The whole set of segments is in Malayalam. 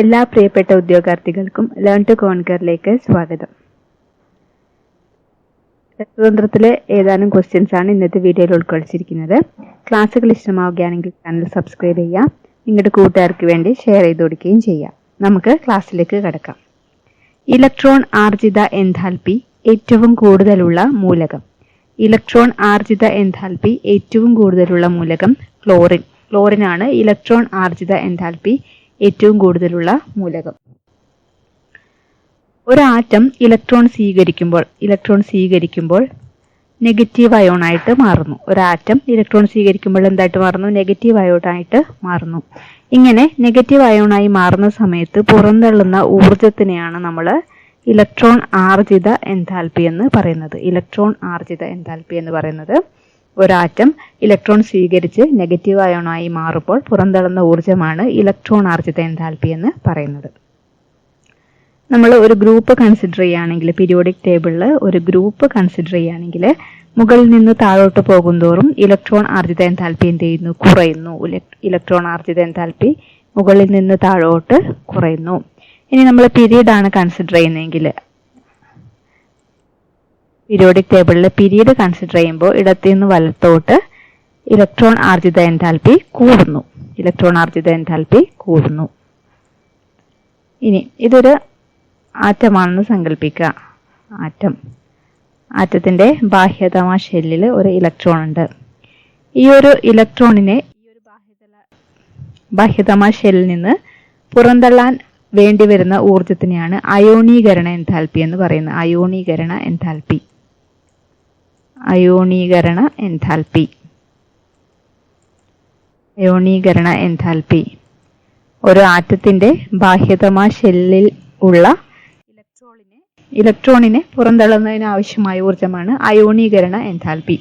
എല്ലാ പ്രിയപ്പെട്ട ഉദ്യോഗാർത്ഥികൾക്കും ലേൺ ടു കോൺകറിലേക്ക് സ്വാഗതം. സ്വതന്ത്രത്തിലെ ഏതാനും ക്വസ്റ്റ്യൻസ് ആണ് ഇന്നത്തെ വീഡിയോയിൽ ഉൾക്കൊള്ളിച്ചിരിക്കുന്നത്. ക്ലാസ്സുകൾ ഇഷ്ടമാവുകയാണെങ്കിൽ ചാനൽ സബ്സ്ക്രൈബ് ചെയ്യുക. നിങ്ങളുടെ കൂട്ടുകാർക്ക് വേണ്ടി ഷെയർ ചെയ്ത് കൊടുക്കുകയും ചെയ്യാം നമുക്ക് ക്ലാസ്സിലേക്ക് കടക്കാം. ഇലക്ട്രോൺ ആർജിത എൻതാൽപ്പി ഏറ്റവും കൂടുതലുള്ള മൂലകം. ഇലക്ട്രോൺ ആർജിത എൻതാൽപ്പി ഏറ്റവും കൂടുതലുള്ള മൂലകം ക്ലോറിൻ. ക്ലോറിൻ ആണ് ഇലക്ട്രോൺ ആർജിത എൻതാൽപ്പി ഏറ്റവും കൂടുതലുള്ള മൂലകം. ഒരു ആറ്റം ഇലക്ട്രോൺ സ്വീകരിക്കുമ്പോൾ ഇലക്ട്രോൺ സ്വീകരിക്കുമ്പോൾ നെഗറ്റീവ് അയോൺ ആയിട്ട് മാറുന്നു. ഒരു ആറ്റം ഇലക്ട്രോൺ സ്വീകരിക്കുമ്പോൾ എന്തായിട്ട് മാറുന്നു? നെഗറ്റീവ് അയോൺ ആയിട്ട് മാറുന്നു. ഇങ്ങനെ നെഗറ്റീവ് അയോണായി മാറുന്ന സമയത്ത് പുറന്തള്ളുന്ന ഊർജത്തിനെയാണ് നമ്മൾ ഇലക്ട്രോൺ ആർജിത എൻതാൽപ്പി എന്ന് പറയുന്നത്. ഇലക്ട്രോൺ ആർജിത എൻതാൽപ്പി എന്ന് പറയുന്നത് ഒരാറ്റം ഇലക്ട്രോൺ സ്വീകരിച്ച് നെഗറ്റീവ് അയോണായി മാറുമ്പോൾ പുറന്തള്ളുന്ന ഊർജമാണ് ഇലക്ട്രോൺ ആർജിത എൻതാൽപ്പി എന്ന് പറയുന്നത്. നമ്മൾ ഒരു ഗ്രൂപ്പ് കൺസിഡർ ചെയ്യുകയാണെങ്കിൽ പീരിയോഡിക് ടേബിളിൽ ഒരു ഗ്രൂപ്പ് കൺസിഡർ ചെയ്യുകയാണെങ്കിൽ മുകളിൽ നിന്ന് താഴോട്ട് പോകുന്തോറും ഇലക്ട്രോൺ ആർജിത എൻതാൽപ്പി എന്ത് ചെയ്യുന്നു? കുറയുന്നു. ഇലക്ട്രോൺ ആർജിത എൻതാൽപ്പി മുകളിൽ നിന്ന് താഴോട്ട് കുറയുന്നു. ഇനി നമ്മൾ പീരീഡ് ആണ് കൺസിഡർ ചെയ്യുന്നതെങ്കിൽ പീരിയോഡിക് ടേബിളിൽ പീരീഡ് കൺസിഡർ ചെയ്യുമ്പോൾ ഇടത്തു നിന്ന് വലത്തോട്ട് ഇലക്ട്രോൺ ആർജിത എൻതാൽപ്പി കൂടുന്നു. ഇലക്ട്രോൺ ആർജിത എൻതാൽപ്പി കൂടുന്നു. ഇനി ഇതൊരു ആറ്റമാണെന്ന് സങ്കല്പിക്കുക ആറ്റം. ആറ്റത്തിന്റെ ബാഹ്യതമ ഷെല്ലിൽ ഒരു ഇലക്ട്രോൺ ഉണ്ട്. ഈ ഒരു ഇലക്ട്രോണിനെ ഈ ഒരു ബാഹ്യതല ബാഹ്യതമ ഷെല്ലിൽ നിന്ന് പുറന്തള്ളാൻ വേണ്ടി വരുന്ന ഊർജത്തിനെയാണ് അയോണീകരണ എൻതാൽപ്പി എന്ന് പറയുന്നത്. അയോണീകരണ എൻതാൽപ്പി അയോണീകരണ എൻതാൽപ്പി. അയോണീകരണ എൻതാൽപ്പി. ഒരു ആറ്റത്തിന്റെ ബാഹ്യതമ ഷെല്ലിൽ ഉള്ള ഇലക്ട്രോണിനെ ഇലക്ട്രോണിനെ പുറന്തള്ളുന്നതിന് ആവശ്യമായ ഊർജമാണ് അയോണീകരണ എൻതാൽപ്പി.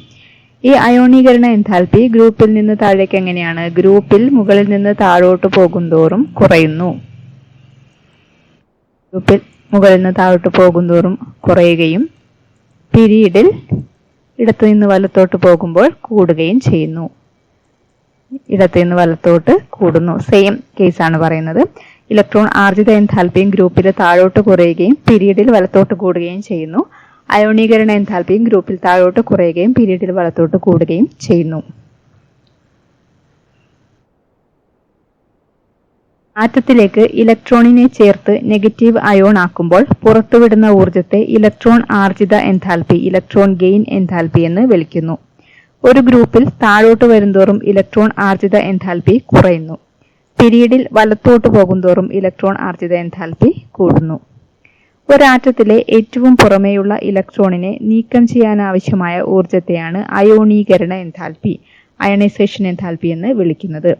ഈ അയോണീകരണ എൻതാൽപ്പി ഗ്രൂപ്പിൽ നിന്ന് താഴേക്ക് എങ്ങനെയാണ്? ഗ്രൂപ്പിൽ മുകളിൽ നിന്ന് താഴോട്ട് പോകുന്തോറും കുറയുന്നു. ഗ്രൂപ്പിൽ മുകളിൽ നിന്ന് താഴോട്ട് പോകുന്തോറും കുറയുകയും പിരീഡിൽ ഇടത്തു നിന്ന് വലത്തോട്ട് പോകുമ്പോൾ കൂടുകയും ചെയ്യുന്നു. ഇടത്തു നിന്ന് വലത്തോട്ട് കൂടുന്നു. സെയിം കേസാണ് പറയുന്നത്. ഇലക്ട്രോൺ ആർജിത എൻതാൽപ്പിയും ഗ്രൂപ്പിൽ താഴോട്ട് കുറയുകയും പിരീഡിൽ വലത്തോട്ട് കൂടുകയും ചെയ്യുന്നു. അയോണീകരണ എൻതാൽപ്പിയും ഗ്രൂപ്പിൽ താഴോട്ട് കുറയുകയും പിരീഡിൽ വലത്തോട്ട് കൂടുകയും ചെയ്യുന്നു. ആറ്റത്തിലേക്ക് ഇലക്ട്രോണിനെ ചേർത്ത് നെഗറ്റീവ് അയോൺ ആക്കുമ്പോൾ പുറത്തുവിടുന്ന ഊർജത്തെ ഇലക്ട്രോൺ ആർജിത എൻതാൽപ്പി ഇലക്ട്രോൺ ഗെയിൻ എൻതാൽപ്പി എന്ന് വിളിക്കുന്നു. ഒരു ഗ്രൂപ്പിൽ താഴോട്ട് വരുന്തോറും ഇലക്ട്രോൺ ആർജിത എൻതാൽപ്പി കുറയുന്നു. പിരീഡിൽ വലത്തോട്ട് പോകുന്തോറും ഇലക്ട്രോൺ ആർജിത എൻതാൽപ്പി കൂടുന്നു. ഒരാറ്റത്തിലെ ഏറ്റവും പുറമേയുള്ള ഇലക്ട്രോണിനെ നീക്കം ചെയ്യാനാവശ്യമായ ഊർജത്തെയാണ് അയോണീകരണ എൻതാൽപ്പി അയണൈസേഷൻ എൻതാൽപ്പി എന്ന് വിളിക്കുന്നത്.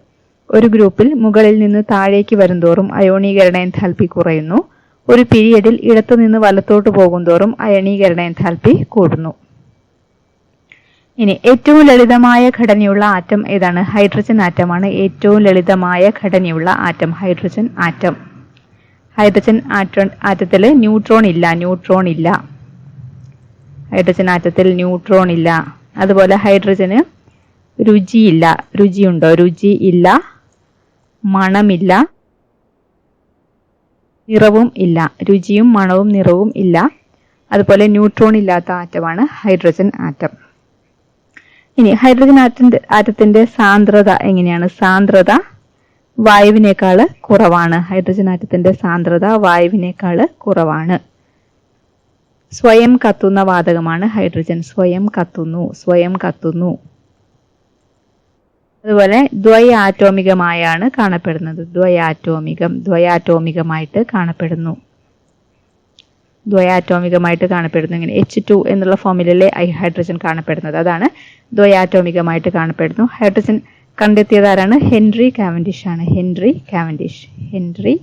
ഒരു ഗ്രൂപ്പിൽ മുകളിൽ നിന്ന് താഴേക്ക് വരുന്തോറും അയോണീകരണ എൻതാൽപ്പി കുറയുന്നു. ഒരു പീരിയഡിൽ ഇടത്തു നിന്ന് വലത്തോട്ട് പോകുന്തോറും അയണീകരണ എൻതാൽപ്പി കൂടുന്നു. ഇനി ഏറ്റവും ലളിതമായ ഘടനയുള്ള ആറ്റം ഏതാണ്? ഹൈഡ്രജൻ ആറ്റമാണ് ഏറ്റവും ലളിതമായ ഘടനയുള്ള atom. Hydrogen atom. Hydrogen atom ആറ്റത്തിൽ neutron ഇല്ല ന്യൂട്രോൺ ഇല്ല. ഹൈഡ്രജൻ ആറ്റത്തിൽ ന്യൂട്രോൺ ഇല്ല. അതുപോലെ ഹൈഡ്രജന് രുചിയില്ല. രുചിയുണ്ടോ? രുചി ഇല്ല. മണമില്ല. നിറവും ഇല്ല. രുചിയും മണവും നിറവും ഇല്ല. അതുപോലെ ന്യൂട്രോൺ ഇല്ലാത്ത ആറ്റമാണ് ഹൈഡ്രജൻ ആറ്റം. ഇനി ഹൈഡ്രജൻ ആറ്റത്തിന്റെ ആറ്റത്തിന്റെ സാന്ദ്രത എങ്ങനെയാണ്? സാന്ദ്രത വായുവിനേക്കാൾ കുറവാണ്. ഹൈഡ്രജൻ ആറ്റത്തിന്റെ സാന്ദ്രത വായുവിനേക്കാൾ കുറവാണ്. സ്വയം കത്തുന്ന വാതകമാണ് ഹൈഡ്രജൻ. സ്വയം കത്തുന്നു. സ്വയം കത്തുന്നു. അതുപോലെ ദ്വയാറ്റോമികമായാണ് കാണപ്പെടുന്നത്. ദ്വയാറ്റോമികം ദ്വയാറ്റോമികമായിട്ട് കാണപ്പെടുന്നു. ദ്വയാറ്റോമികമായിട്ട് കാണപ്പെടുന്നു. ഇങ്ങനെ എച്ച് ടു എന്നുള്ള ഫോമിലല്ലേ ഹൈഡ്രജൻ കാണപ്പെടുന്നത്? അതാണ് ദ്വയാറ്റോമികമായിട്ട് കാണപ്പെടുന്നു. ഹൈഡ്രജൻ കണ്ടെത്തിയതാരാണ് ഹെൻറി കാവൻഡിഷ് ആണ്. Henry Cavendish. ഹെൻറി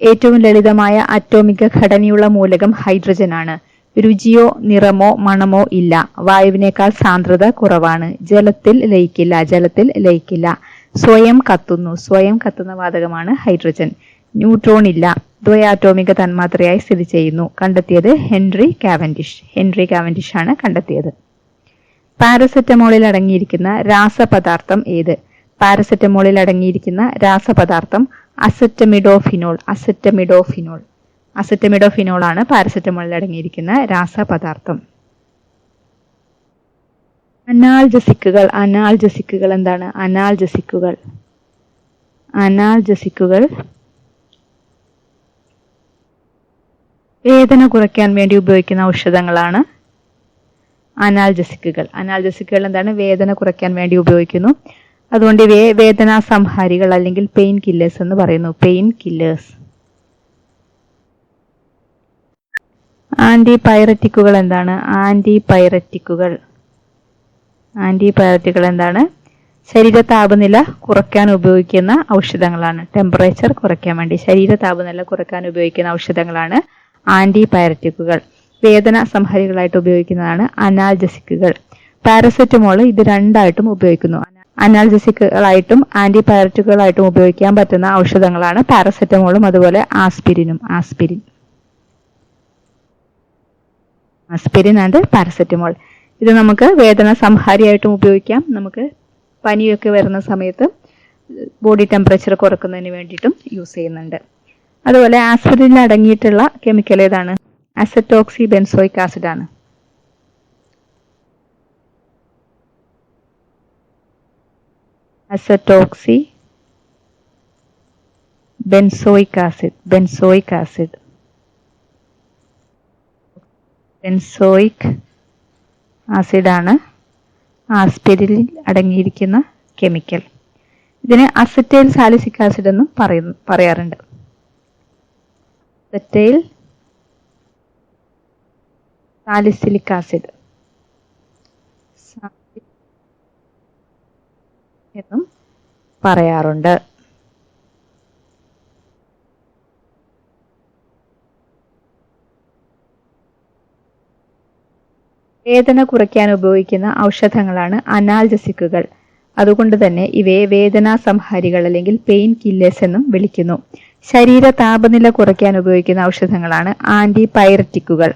ഏറ്റവും ലളിതമായ അറ്റോമിക ഘടനയുള്ള മൂലകം ഹൈഡ്രജൻ ആണ്. രുചിയോ നിറമോ മണമോ ഇല്ല. വായുവിനേക്കാൾ സാന്ദ്രത കുറവാണ്. ജലത്തിൽ ലയിക്കില്ല. ജലത്തിൽ ലയിക്കില്ല. സ്വയം കത്തുന്നു. സ്വയം കത്തുന്ന വാതകമാണ് ഹൈഡ്രജൻ ന്യൂട്രോൺ ഇല്ല. ദ്വയാറ്റോമിക തന്മാത്രയായി സ്ഥിതി ചെയ്യുന്നു. കണ്ടെത്തിയത് ഹെൻറി കാവൻഡിഷ്. ഹെൻറി കാവൻഡിഷ് ആണ് കണ്ടെത്തിയത്. പാരസെറ്റമോളിൽ അടങ്ങിയിരിക്കുന്ന രാസപദാർത്ഥം ഏത്? പാരസെറ്റമോളിൽ അടങ്ങിയിരിക്കുന്ന രാസപദാർത്ഥം അസറ്റമിഡോഫിനോൾ അസറ്റമിഡോഫിനോൾ. അസറ്റമിഡോഫിനോൾ ആണ് പാരസെറ്റമോളിൽ അടങ്ങിയിരിക്കുന്ന രാസപദാർത്ഥം. അനാൾജസിക്കുകൾ അനാൾജസിക്കുകൾ എന്താണ്? അനാൾജസിക്കുകൾ. അനാൾജസിക്കുകൾ വേദന കുറയ്ക്കാൻ വേണ്ടി ഉപയോഗിക്കുന്ന ഔഷധങ്ങളാണ് അനാൽജസിക്കുകൾ അനാൽജസിക്കുകൾ എന്താണ്? വേദന കുറയ്ക്കാൻ വേണ്ടി ഉപയോഗിക്കുന്നു. അതുകൊണ്ട് ഇവയെ വേദനാ സംഹാരികൾ അല്ലെങ്കിൽ പെയിൻ കില്ലേഴ്സ് എന്ന് പറയുന്നു. പെയിൻ കില്ലേഴ്സ് ആന്റി പൈററ്റിക്കുകൾ എന്താണ്? ആന്റി പൈററ്റിക്കുകൾ ആന്റി പൈററ്റിക്കുകൾ എന്താണ്? ശരീര താപനില കുറയ്ക്കാൻ ഉപയോഗിക്കുന്ന ഔഷധങ്ങളാണ്. ടെമ്പറേച്ചർ കുറയ്ക്കാൻ വേണ്ടി ശരീര താപനില കുറയ്ക്കാൻ ഉപയോഗിക്കുന്ന ഔഷധങ്ങളാണ് ആന്റി പൈററ്റിക്കുകൾ വേദന സംഹാരികളായിട്ട് ഉപയോഗിക്കുന്നതാണ് അനാൽജസിക്കുകൾ. പാരസെറ്റമോൾ ഇത് രണ്ടായിട്ടും ഉപയോഗിക്കുന്നു. അനാൽജസിക്കുകളായിട്ടും ആന്റിബയോട്ടിക്കുകളായിട്ടും ഉപയോഗിക്കാൻ പറ്റുന്ന ഔഷധങ്ങളാണ് പാരസെറ്റമോളും അതുപോലെ ആസ്പിരിനും. ആസ്പിരിൻ. Aspirin and paracetamol. ഇത് നമുക്ക് വേദന സംഹാരിയായിട്ടും ഉപയോഗിക്കാം. നമുക്ക് പനിയൊക്കെ വരുന്ന സമയത്ത് ബോഡി ടെമ്പറേച്ചർ കുറക്കുന്നതിന് വേണ്ടിയിട്ടും യൂസ് ചെയ്യുന്നുണ്ട്. അതുപോലെ ആസ്പിരിനിൽ അടങ്ങിയിട്ടുള്ള കെമിക്കൽ ഏതാണ്? അസറ്റോക്സി ബെൻസോയിക് ആസിഡ് ആണ് acetoxy benzoic acid benzoic acid benzoic ആസിഡാണ് ആസ്പിരിലിൽ അടങ്ങിയിരിക്കുന്ന കെമിക്കൽ. ഇതിന് അസറ്റൈൽ സാലിസിക് ആസിഡ് എന്നും പറയുന്നു പറയാറുണ്ട്. Acetyl salicylic acid. എന്നും പറയാറുണ്ട്. വേദന കുറയ്ക്കാൻ ഉപയോഗിക്കുന്ന ഔഷധങ്ങളാണ് അനാൽജസിക്കുകൾ. അതുകൊണ്ട് തന്നെ ഇവയെ വേദനാ സംഹാരികൾ അല്ലെങ്കിൽ പെയിൻ കില്ലേഴ്സ് എന്നും വിളിക്കുന്നു. ശരീര താപനില കുറയ്ക്കാൻ ഉപയോഗിക്കുന്ന ഔഷധങ്ങളാണ് ആന്റി പൈററ്റിക്കുകൾ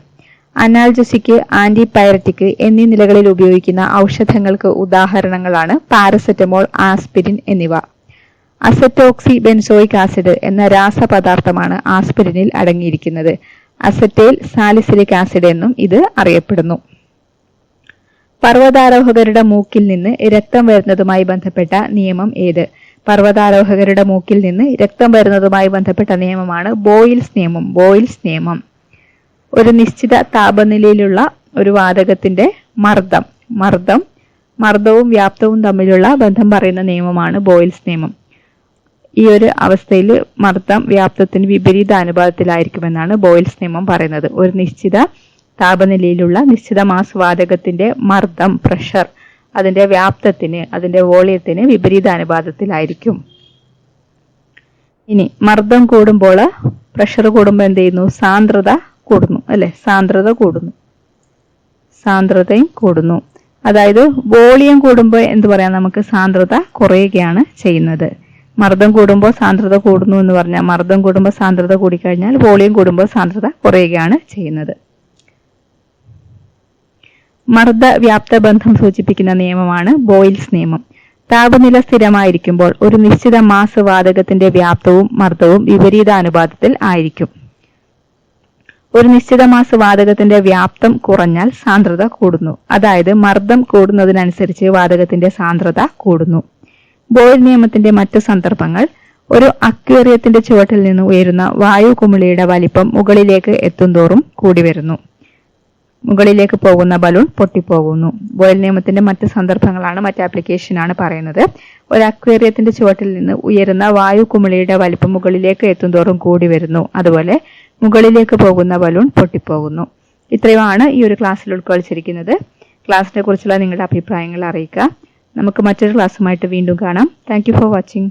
അനാൽജസിക് ആന്റിപയററ്റിക് എന്നീ നിലകളിൽ ഉപയോഗിക്കുന്ന ഔഷധങ്ങൾക്ക് ഉദാഹരണങ്ങളാണ് പാരസെറ്റമോൾ ആസ്പിരിൻ എന്നിവ. അസറ്റോക്സി ബെൻസോയിക് ആസിഡ് എന്ന രാസപദാർത്ഥമാണ് ആസ്പിരിനിൽ അടങ്ങിയിരിക്കുന്നത്. അസറ്റൈൽ സാലിസിലിക് ആസിഡ് എന്നും ഇത് അറിയപ്പെടുന്നു. പർവതാരോഹകരുടെ മൂക്കിൽ നിന്ന് രക്തം വരുന്നതുമായി ബന്ധപ്പെട്ട നിയമം ഏത്? പർവതാരോഹകരുടെ മൂക്കിൽ നിന്ന് രക്തം വരുന്നതുമായി ബന്ധപ്പെട്ട നിയമമാണ് ബോയിൽസ് നിയമം. ബോയിൽസ് നിയമം. ഒരു നിശ്ചിത താപനിലയിലുള്ള ഒരു വാതകത്തിന്റെ മർദ്ദം. മർദ്ദം മർദ്ദവും വ്യാപ്തവും തമ്മിലുള്ള ബന്ധം പറയുന്ന നിയമമാണ് ബോയിൽസ് നിയമം. ഈ ഒരു അവസ്ഥയിൽ മർദ്ദം വ്യാപ്തത്തിന് വിപരീത അനുപാതത്തിലായിരിക്കുമെന്നാണ് ബോയിൽസ് നിയമം പറയുന്നത്. ഒരു നിശ്ചിത താപനിലയിലുള്ള നിശ്ചിത മാസ് വാതകത്തിന്റെ മർദ്ദം പ്രഷർ അതിന്റെ വ്യാപ്തത്തിന് അതിന്റെ വോളിയത്തിന് വിപരീത അനുപാതത്തിലായിരിക്കും. ഇനി മർദ്ദം കൂടുമ്പോൾ പ്രഷർ കൂടുമ്പോൾ എന്ത് ചെയ്യുന്നു? സാന്ദ്രത കൂടുന്നു അല്ലെ? സാന്ദ്രത കൂടുന്നു. സാന്ദ്രതയും കൂടുന്നു. അതായത് വോളിയം കൂടുമ്പോൾ എന്ത് പറയാം നമുക്ക്? സാന്ദ്രത കുറയുകയാണ് ചെയ്യുന്നത്. മർദ്ദം കൂടുമ്പോൾ സാന്ദ്രത കൂടുന്നു എന്ന് പറഞ്ഞാൽ മർദ്ദം കൂടുമ്പോൾ സാന്ദ്രത കൂടിക്കഴിഞ്ഞാൽ വോളിയം കൂടുമ്പോൾ സാന്ദ്രത കുറയുകയാണ് ചെയ്യുന്നത്. മർദ്ദ വ്യാപ്ത ബന്ധം സൂചിപ്പിക്കുന്ന നിയമമാണ് ബോയിൽസ് നിയമം. താപനില സ്ഥിരമായിരിക്കുമ്പോൾ ഒരു നിശ്ചിത മാസ് വാതകത്തിന്റെ വ്യാപ്തവും മർദ്ദവും വിപരീത അനുപാതത്തിൽ ആയിരിക്കും. ഒരു നിശ്ചിത മാസ വാതകത്തിന്റെ വ്യാപ്തം കുറഞ്ഞാൽ സാന്ദ്രത കൂടുന്നു. അതായത് മർദ്ദം കൂടുന്നതിനനുസരിച്ച് വാതകത്തിന്റെ സാന്ദ്രത കൂടുന്നു. ബോയിൽ നിയമത്തിന്റെ മറ്റു സന്ദർഭങ്ങൾ ഒരു അക്വേറിയത്തിന്റെ ചുവട്ടിൽ നിന്ന് ഉയരുന്ന വായു കുമിളിയുടെ വലിപ്പം മുകളിലേക്ക് എത്തുന്തോറും കൂടി വരുന്നു. മുകളിലേക്ക് പോകുന്ന ബലൂൺ പൊട്ടിപ്പോകുന്നു. ബോയിൽ നിയമത്തിന്റെ മറ്റ് സന്ദർഭങ്ങളാണ് മറ്റ് ആപ്ലിക്കേഷനാണ് പറയുന്നത്. ഒരു അക്വേറിയത്തിന്റെ ചുവട്ടിൽ നിന്ന് ഉയരുന്ന വായു കുമിളിയുടെ വലിപ്പം മുകളിലേക്ക് എത്തുന്തോറും കൂടി വരുന്നു. അതുപോലെ മുകളിലേക്ക് പോകുന്ന ബലൂൺ പൊട്ടിപ്പോകുന്നു. ഇത്രയുമാണ് ഈ ഒരു ക്ലാസ്സിൽ ഉൾക്കൊള്ളിച്ചിരിക്കുന്നത്. ക്ലാസ്സിനെ കുറിച്ചുള്ള നിങ്ങളുടെ അഭിപ്രായങ്ങൾ അറിയിക്കുക. നമുക്ക് മറ്റൊരു ക്ലാസ്സുമായിട്ട് വീണ്ടും കാണാം. Thank for watching